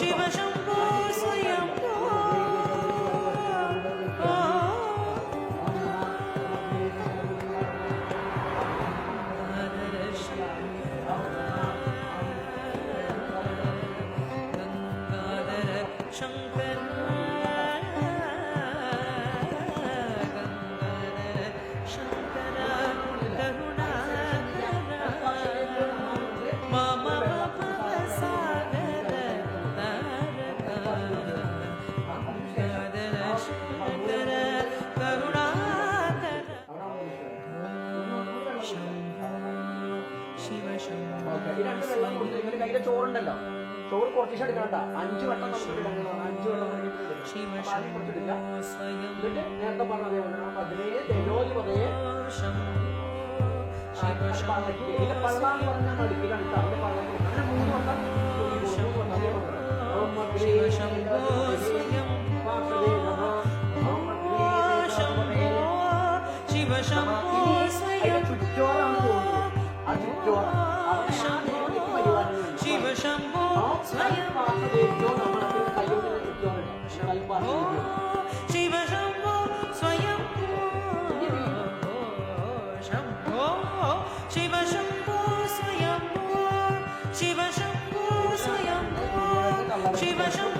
শিব ഈ രണ്ട് വെള്ളം ചോറുണ്ടല്ലോ. ചോറ് കുറച്ച് അഞ്ച് വട്ടം നമുക്ക് അഞ്ച് വട്ടം മൂന്ന് വട്ടം. ശിവശംഭോ സ്വയം ചുറ്റോറാണ് തോന്നുന്നത് ആ ചുറ്റോറ 哦，谁把生活所淹没？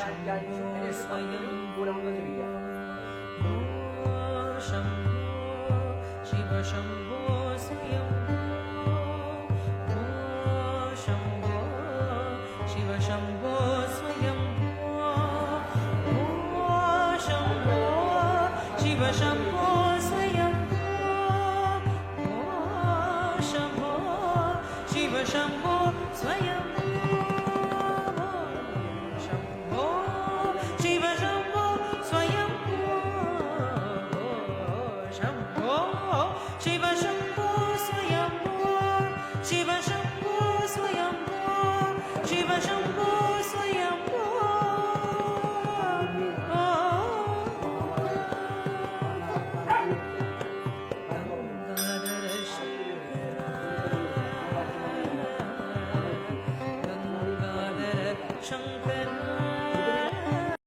想家的时候，还是把你们姑娘们叫回家。